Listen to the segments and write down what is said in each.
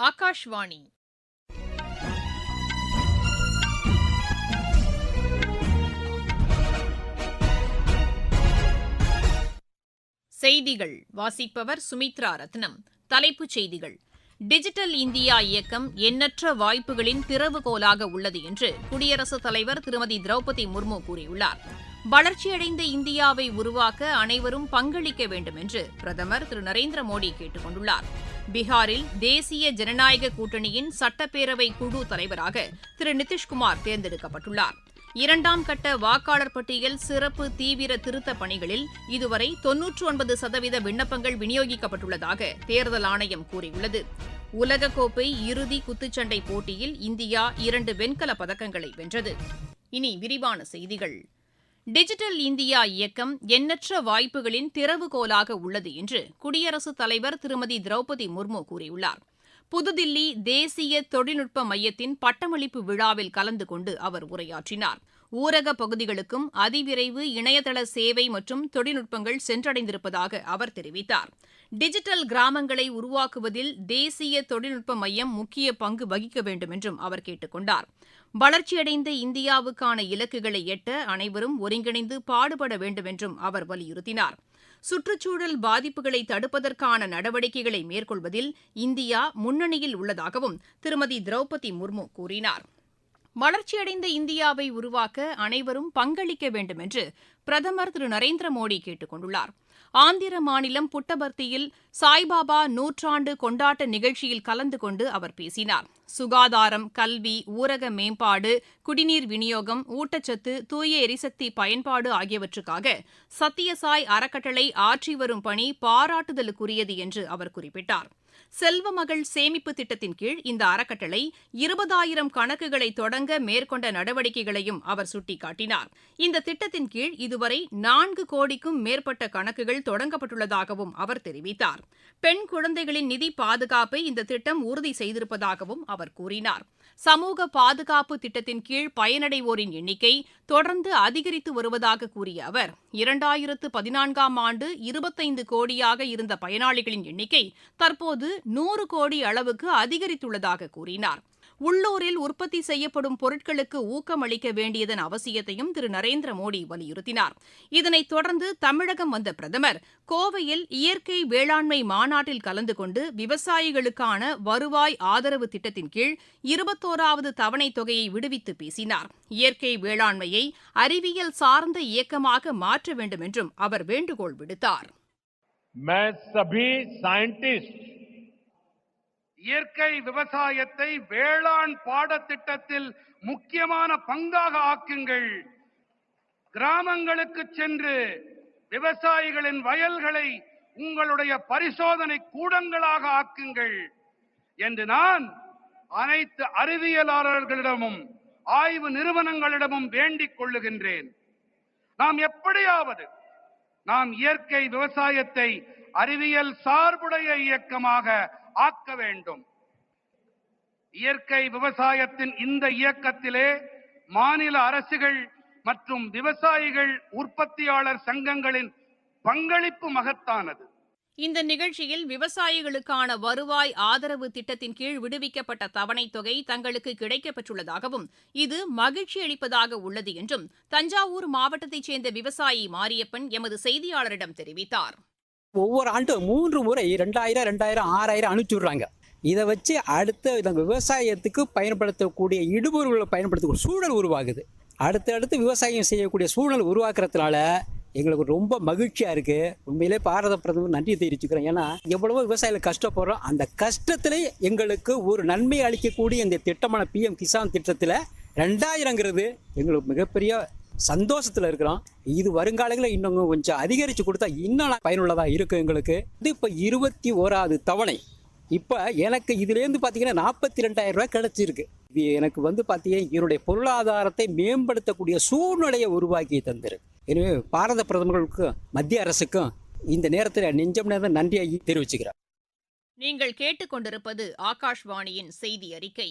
ஆகாஷ்வாணி. செய்திகள். வாசிப்பவர் சுமித்ரா ரத்னம். தலைப்புச் செய்திகள். டிஜிட்டல் இந்தியா இயக்கம் எண்ணற்ற வாய்ப்புகளின் திறவுகோலாக உள்ளது என்று குடியரசுத் தலைவர் திருமதி திரௌபதி முர்மு கூறியுள்ளார். வளர்ச்சியடைந்த இந்தியாவை உருவாக்க அனைவரும் பங்களிக்க வேண்டும் என்று பிரதமர் திரு நரேந்திர மோடி கேட்டுக் கொண்டுள்ளாா் பீகாரில் தேசிய ஜனநாயக கூட்டணியின் சட்டப்பேரவை குழு தலைவராக திரு நிதிஷ்குமார் தேர்ந்தெடுக்கப்பட்டுள்ளார். இரண்டாம் கட்ட வாக்காளர் பட்டியல் சிறப்பு தீவிர திருத்தப் பணிகளில் இதுவரை தொன்னூற்று ஒன்பது சதவீத விண்ணப்பங்கள் விநியோகிக்கப்பட்டுள்ளதாக தேர்தல் ஆணையம் கூறியுள்ளது. உலகக்கோப்பை இறுதி குத்துச்சண்டை போட்டியில் இந்தியா இரண்டு வெண்கலப் பதக்கங்களை வென்றது. இனி விரிவான செய்திகள். டிஜிட்டல் இந்தியா இயக்கம் எண்ணற்ற வாய்ப்புகளின் திறவுகோலாக உள்ளது என்று குடியரசுத் தலைவர் திருமதி திரௌபதி முர்மு கூறியுள்ளார். புதுதில்லி தேசிய தொழில்நுட்ப மையத்தின் பட்டமளிப்பு விழாவில் கலந்து கொண்டு அவர் உரையாற்றினார். ஊரக பகுதிகளுக்கும் அதிவிரைவு இணையதள சேவை மற்றும் தொழில்நுட்பங்கள் சென்றடைந்திருப்பதாக அவர் தெரிவித்தார். டிஜிட்டல் கிராமங்களை உருவாக்குவதில் தேசிய தொழில்நுட்ப மையம் முக்கிய பங்கு வகிக்க வேண்டும் என்றும் அவர் கேட்டுக் கொண்டார். வளர்ச்சியடைந்த இந்தியாவுக்கான இலக்குகளை எட்ட அனைவரும் ஒருங்கிணைந்து பாடுபட வேண்டும் என்றும் அவர் வலியுறுத்தினார். சுற்றுச்சூழல் பாதிப்புகளை தடுப்பதற்கான நடவடிக்கைகளை மேற்கொள்வதில் இந்தியா முன்னணியில் உள்ளதாகவும் திருமதி திரௌபதி முர்மு கூறினார். வளர்ச்சியடைந்த இந்தியாவை உருவாக்க அனைவரும் பங்களிக்க வேண்டும் என்று பிரதமர் திரு. நரேந்திர மோடி கேட்டுக் கொண்டுள்ளார். ஆந்திர மாநிலம் புட்டபர்த்தியில் சாய்பாபா நூற்றாண்டு கொண்டாட்ட நிகழ்ச்சியில் கலந்து கொண்டு அவர் பேசினார். சுகாதாரம் கல்வி ஊரக மேம்பாடு குடிநீர் விநியோகம் ஊட்டச்சத்து தூய எரிசக்தி பயன்பாடு ஆகியவற்றுக்காக சத்தியசாய் அறக்கட்டளை ஆற்றி வரும் பணி பாராட்டுதலுக்குரியது என்று அவர் குறிப்பிட்டார். செல்வ மகள் சேமிப்பு திட்டத்தின் கீழ் இந்த அறக்கட்டளை இருபதாயிரம் கணக்குகளை தொடங்க மேற்கொண்ட நடவடிக்கைகளையும் அவர் சுட்டிக்காட்டினார். இந்த திட்டத்தின் கீழ் இதுவரை நான்கு கோடிக்கும் மேற்பட்ட கணக்குகள் தொடங்கப்பட்டுள்ளதாகவும் அவர் தெரிவித்தார். பெண் குழந்தைகளின் நிதி பாதுகாப்பை இந்த திட்டம் உறுதி செய்திருப்பதாகவும் அவர் கூறினார். சமூக பாதுகாப்பு திட்டத்தின் கீழ் பயனடைவோரின் எண்ணிக்கை தொடர்ந்து அதிகரித்து வருவதாக கூறிய அவர் இரண்டாயிரத்து பதினான்காம் ஆண்டு இருபத்தைந்து கோடியாக இருந்த பயனாளிகளின் எண்ணிக்கை தற்போது நூறு கோடி அளவுக்கு அதிகரித்துள்ளதாக கூறினார் உள்ளூரில் உற்பத்தி செய்யப்படும் பொருட்களுக்கு ஊக்கமளிக்க வேண்டியதன் அவசியத்தையும் திரு நரேந்திர மோடி வலியுறுத்தினார் இதனைத் தொடர்ந்து தமிழகம் வந்த பிரதமர் கோவையில் இயற்கை வேளாண்மை மாநாட்டில் கலந்து கொண்டு விவசாயிகளுக்கான வருவாய் ஆதரவு திட்டத்தின் கீழ் இருபத்தோராவது தவணைத் தொகையை விடுவித்து பேசினார் இயற்கை வேளாண்மையை அறிவியல் சார்ந்த இயக்கமாக மாற்ற வேண்டும் என்றும் அவர் வேண்டுகோள் விடுத்தார் मैं सभी साइंटिस्ट இயற்கை விவசாயத்தை வேளாண் பாடத்திட்டத்தில் முக்கியமான பங்காக ஆக்குங்கள். கிராமங்களுக்கு சென்று விவசாயிகளின் வயல்களை உங்களுடைய பரிசோதனை கூடங்களாக ஆக்குங்கள் என்று நான் அனைத்து அறிவியலாளர்களிடமும் ஆய்வு நிறுவனங்களிடமும் வேண்டிக் கொள்ளுகின்றேன். நாம் எப்படியாவது நாம் இயற்கை விவசாயத்தை அறிவியல் சார்புடைய இயக்கமாக ஆக்க வேண்டும். இயற்கை விவசாயத்தின் இந்த இயக்கத்திலே மாநில அரசுகள் மற்றும் விவசாயிகள் உற்பத்தியாளர் சங்கங்களின் பங்களிப்பு மகத்தானது. இந்த நிகழ்ச்சியில் விவசாயிகளுக்கான வருவாய் ஆதரவு திட்டத்தின் கீழ் விடுவிக்கப்பட்ட தவணைத் தொகை தங்களுக்கு கிடைக்கப்பெற்றுள்ளதாகவும் இது மகிழ்ச்சி அளிப்பதாக உள்ளது என்றும் தஞ்சாவூர் மாவட்டத்தைச் சேர்ந்த விவசாயி மாரியப்பன் எமது செய்தியாளரிடம் தெரிவித்தார். ஒவ்வொரு ஆண்டும் மூன்று முறை ரெண்டாயிரம் ரெண்டாயிரம் ஆறாயிரம் அனுப்பிச்சுடுறாங்க. இதை வச்சு அடுத்த விவசாயத்துக்கு பயன்படுத்தக்கூடிய இடுபொருள்களை பயன்படுத்தக்கூடிய சூழல் உருவாகுது. அடுத்தடுத்து விவசாயம் செய்யக்கூடிய சூழல் உருவாக்குறதுனால எங்களுக்கு ரொம்ப மகிழ்ச்சியாக இருக்குது உண்மையிலே பாரத பிரதமர் நன்றி தெரிவிச்சுக்கிறேன். ஏன்னா எவ்வளவோ விவசாயிகள் கஷ்டப்படுறோம். அந்த கஷ்டத்தில் எங்களுக்கு ஒரு நன்மை அளிக்கக்கூடிய இந்த திட்டமான பிஎம் கிசான் திட்டத்தில் ரெண்டாயிரங்கிறது எங்களுக்கு மிகப்பெரிய சந்தோஷத்தில் இருக்கிறோம். இது வருங்காலங்களில் இன்னும் கொஞ்சம் அதிகரித்து கொடுத்தா இன்னும் பயனுள்ளதாக இருக்கும் எங்களுக்கு. இது இப்போ இருபத்தி ஓராவது தவணை. இப்போ எனக்கு இதுலேருந்து பார்த்தீங்கன்னா நாற்பத்தி ரெண்டாயிரம் ரூபாய் கிடச்சிருக்கு. இது எனக்கு வந்து பார்த்தீங்கன்னா என்னுடைய பொருளாதாரத்தை மேம்படுத்தக்கூடிய சூழ்நிலையை உருவாக்கி தந்துரு எனவே பாரத பிரதமர்களுக்கும் மத்திய அரசுக்கும் இந்த நேரத்தில் நெஞ்சம் நேரம் நன்றியை தெரிவிச்சுக்கிறேன். நீங்கள் கேட்டுக்கொண்டிருப்பது ஆகாஷ்வாணியின் செய்தி அறிக்கை.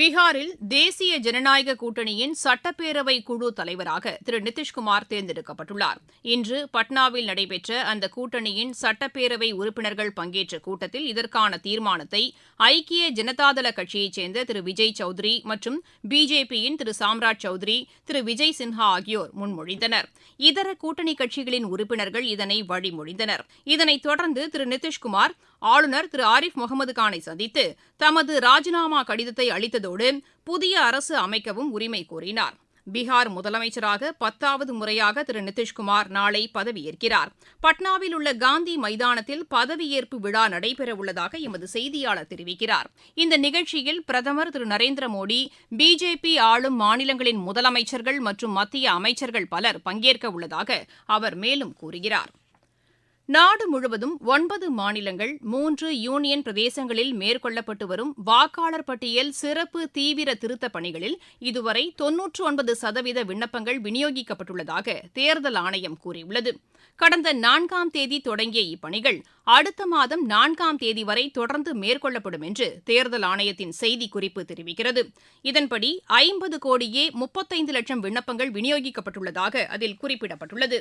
பீகாரில் தேசிய ஜனநாயக கூட்டணியின் சட்டப்பேரவை குழு தலைவராக திரு நிதிஷ்குமார் தேர்ந்தெடுக்கப்பட்டுள்ளார். இன்று பட்னாவில் நடைபெற்ற அந்த கூட்டணியின் சட்டப்பேரவை உறுப்பினர்கள் பங்கேற்ற கூட்டத்தில் இதற்கான தீர்மானத்தை ஐக்கிய ஜனதாதள கட்சியைச் சேர்ந்த திரு விஜய் சௌத்ரி மற்றும் பிஜேபியின் திரு சாம்ராஜ் சௌத்ரி திரு விஜய் சின்ஹா ஆகியோர் முன்மொழிந்தனர். இதர கூட்டணி கட்சிகளின் உறுப்பினர்கள் இதனை வழிமொழிந்தனர். இதனைத் தொடர்ந்து திரு நிதிஷ்குமார் ஆளுநர் திரு ஆரிஃப் முகமது கானை சந்தித்து தமது ராஜினாமா கடிதத்தை அளித்ததோடு புதிய அரசு அமைக்கவும் உரிமை கோரினார். பீகார் முதலமைச்சராக பத்தாவது முறையாக திரு நிதிஷ்குமார் நாளை பதவியேற்கிறார். பட்னாவில் உள்ள காந்தி மைதானத்தில் பதவியேற்பு விழா நடைபெறவுள்ளதாக எமது செய்தியாளர் தெரிவிக்கிறார். இந்த நிகழ்ச்சியில் பிரதமர் திரு நரேந்திர மோடி பிஜேபி ஆளும் மாநிலங்களின் முதலமைச்சர்கள் மற்றும் மத்திய அமைச்சர்கள் பலர் பங்கேற்க உள்ளதாக அவர் மேலும் கூறுகிறார். நாடு முழுவதும் ஒன்பது மாநிலங்கள் மூன்று யூனியன் பிரதேசங்களில் மேற்கொள்ளப்பட்டு வரும் வாக்காளர் பட்டியல் சிறப்பு தீவிர திருத்தப் பணிகளில் இதுவரை தொன்னூற்று ஒன்பது சதவீத விண்ணப்பங்கள் விநியோகிக்கப்பட்டுள்ளதாக தேர்தல் ஆணையம் கூறியுள்ளது. கடந்த நான்காம் தேதி தொடங்கிய இப்பணிகள் அடுத்த மாதம் நான்காம் தேதி வரை தொடர்ந்து மேற்கொள்ளப்படும் என்று தேர்தல் ஆணையத்தின் செய்திக்குறிப்பு தெரிவிக்கிறது. இதன்படி ஐம்பது கோடியே முப்பத்தைந்து லட்சம் விண்ணப்பங்கள் விநியோகிக்கப்பட்டுள்ளதாக அதில் குறிப்பிடப்பட்டுள்ளது.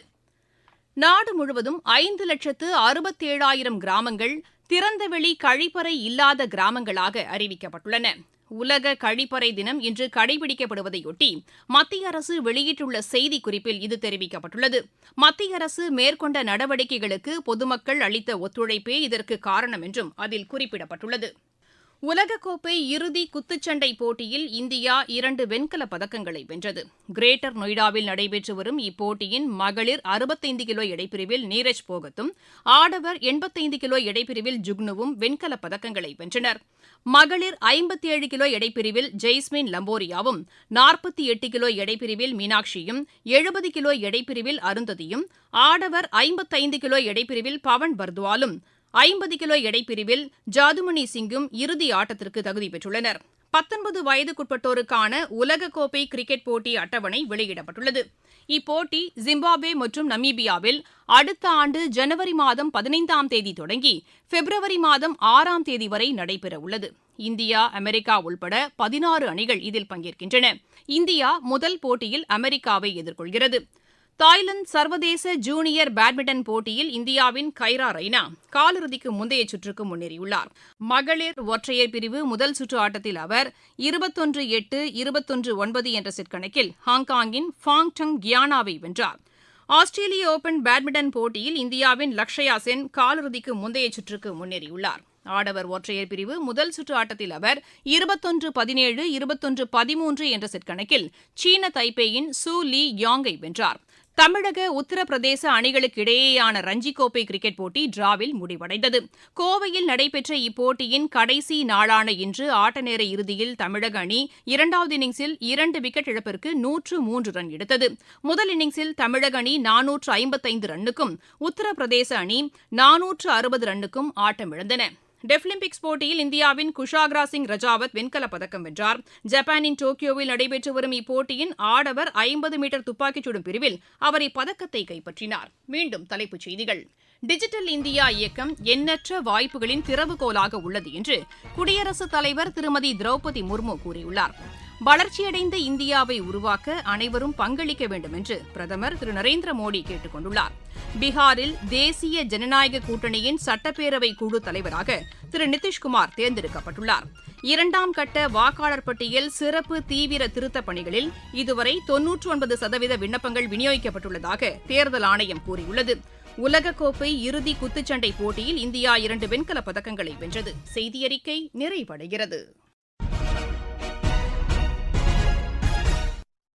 நாடு முழுவதும் ஐந்து லட்சத்து அறுபத்தேழாயிரம் கிராமங்கள் திறந்தவெளி கழிப்பறை இல்லாத கிராமங்களாக அறிவிக்கப்பட்டுள்ளன. உலக கழிப்பறை தினம் இன்று கடைபிடிக்கப்படுவதையொட்டி மத்திய அரசு வெளியிட்டுள்ள செய்திக்குறிப்பில் இது தெரிவிக்கப்பட்டுள்ளது. மத்திய அரசு மேற்கொண்ட நடவடிக்கைகளுக்கு பொதுமக்கள் அளித்த ஒத்துழைப்பே இதற்கு காரணம் என்றும் அதில் குறிப்பிடப்பட்டுள்ளது. உலகக்கோப்பை இறுதி குத்துச்சண்டை போட்டியில் இந்தியா இரண்டு வெண்கலப் பதக்கங்களை வென்றது. கிரேட்டர் நொய்டாவில் நடைபெற்று வரும் இப்போட்டியின் மகளிர் அறுபத்தைந்து கிலோ எடைப்பிரிவில் நீரஜ் போகத்தும் ஆடவர் எண்பத்தைந்து கிலோ எடைப்பிரிவில் ஜுக்னுவும் வெண்கலப் பதக்கங்களை வென்றனர். மகளிர் ஐம்பத்தி ஏழு கிலோ எடைப்பிரிவில் ஜெய்ஸ்மின் லம்போரியாவும் நாற்பத்தி எட்டு கிலோ எடைப்பிரிவில் மீனாட்சியும் எழுபது கிலோ எடைப்பிரிவில் அருந்ததியும் ஆடவர் ஐம்பத்தைந்து கிலோ எடைப்பிரிவில் பவன் பர்துவாலும் ஐம்பது கிலோ எடைப்பிரிவில் ஜாதுமணி சிங்கும் இறுதி ஆட்டத்திற்கு தகுதி பெற்றுள்ளனர். பத்தொன்பது வயதுக்குட்பட்டோருக்கான உலகக்கோப்பை கிரிக்கெட் போட்டி அட்டவணை வெளியிடப்பட்டுள்ளது. இப்போட்டி ஜிம்பாப்வே மற்றும் நமீபியாவில் அடுத்த ஆண்டு ஜனவரி மாதம் பதினைந்தாம் தேதி தொடங்கி பிப்ரவரி மாதம் ஆறாம் தேதி வரை நடைபெற உள்ளது. இந்தியா அமெரிக்கா உள்பட பதினாறு அணிகள் இதில் பங்கேற்கின்றன. இந்தியா முதல் போட்டியில் அமெரிக்காவை எதிர்கொள்கிறது. தாய்லாந்து சர்வதேச ஜூனியர் பேட்மிண்டன் போட்டியில் இந்தியாவின் கைரா ரெய்னா காலிறுதிக்கு முந்தைய சுற்றுக்கு முன்னேறியுள்ளார். மகளிர் ஒற்றையர் பிரிவு முதல் சுற்று ஆட்டத்தில் அவர் இருபத்தொன்று எட்டு இருபத்தொன்று ஒன்பது என்ற செட் கணக்கில் ஹாங்காங்கின் ஃபாங் டங் கியானாவை வென்றார். ஆஸ்திரேலிய ஓபன் பேட்மிண்டன் போட்டியில் இந்தியாவின் லக்ஷயா சென் காலிறுதிக்கு முந்தைய சுற்றுக்கு முன்னேறியுள்ளார். ஆடவர் ஒற்றையர் பிரிவு முதல் சுற்று ஆட்டத்தில் அவர் இருபத்தொன்று பதினேழு இருபத்தொன்று பதிமூன்று என்ற செட் கணக்கில் சீன தைப்பேயின் சூ லீ யாங்கை வென்றார். தமிழக உத்தரப்பிரதேச அணிகளுக்கு இடையேயான ரஞ்சி கோப்பை கிரிக்கெட் போட்டி டிராவில் முடிவடைந்தது. கோவையில் நடைபெற்ற இப்போட்டியின் கடைசி நாளான இன்று ஆட்டநேர இறுதியில் தமிழக அணி இரண்டாவது இன்னிங்ஸில் இரண்டு விக்கெட் இழப்பிற்கு நூற்று மூன்று ரன் எடுத்தது. முதல் இன்னிங்ஸில் தமிழக அணி நானூற்று ஐம்பத்தைந்து ரன்னுக்கும் உத்தரப்பிரதேச அணி நானூற்று அறுபது ரன்னுக்கும் ஆட்டமிழந்தன. டெஃபிலிம்பிக்ஸ் போட்டியில் இந்தியாவின் குஷாக்ரா சிங் ரஜாவத் வெண்கலப் பதக்கம் வென்றார். ஜப்பானின் டோக்கியோவில் நடைபெற்று வரும் இப்போட்டியின் ஆடவர் ஐம்பது மீட்டர் துப்பாக்கிச் சுடும் பிரிவில் அவர் இப்பதக்கத்தை கைப்பற்றினார். மீண்டும் தலைப்புச் செய்திகள். டிஜிட்டல் இந்தியா இயக்கம் எண்ணற்ற வாய்ப்புகளின் திறவுகோலாக உள்ளது என்று குடியரசுத் தலைவர் திருமதி திரௌபதி முர்மு கூறியுள்ளார். வளர்ச்சியடைந்த இந்தியாவை உருவாக்க அனைவரும் பங்களிக்க வேண்டும் என்று பிரதமர் திரு நரேந்திர மோடி கேட்டுக் கொண்டுள்ளார். பீகாரில் தேசிய ஜனநாயக கூட்டணியின் சட்டப்பேரவை குழு தலைவராக திரு நிதிஷ்குமார் தேர்ந்தெடுக்கப்பட்டுள்ளார். இரண்டாம் கட்ட வாக்காளர் பட்டியல் சிறப்பு தீவிர திருத்தப் பணிகளில் இதுவரை தொன்னூற்று ஒன்பது சதவீத விண்ணப்பங்கள் விநியோகிக்கப்பட்டுள்ளதாக தேர்தல் ஆணையம் கூறியுள்ளது. உலகக்கோப்பை இறுதி குத்துச்சண்டை போட்டியில் இந்தியா இரண்டு வெண்கலப் பதக்கங்களை வென்றது. செய்தியறிக்கை நிறைவடைகிறது.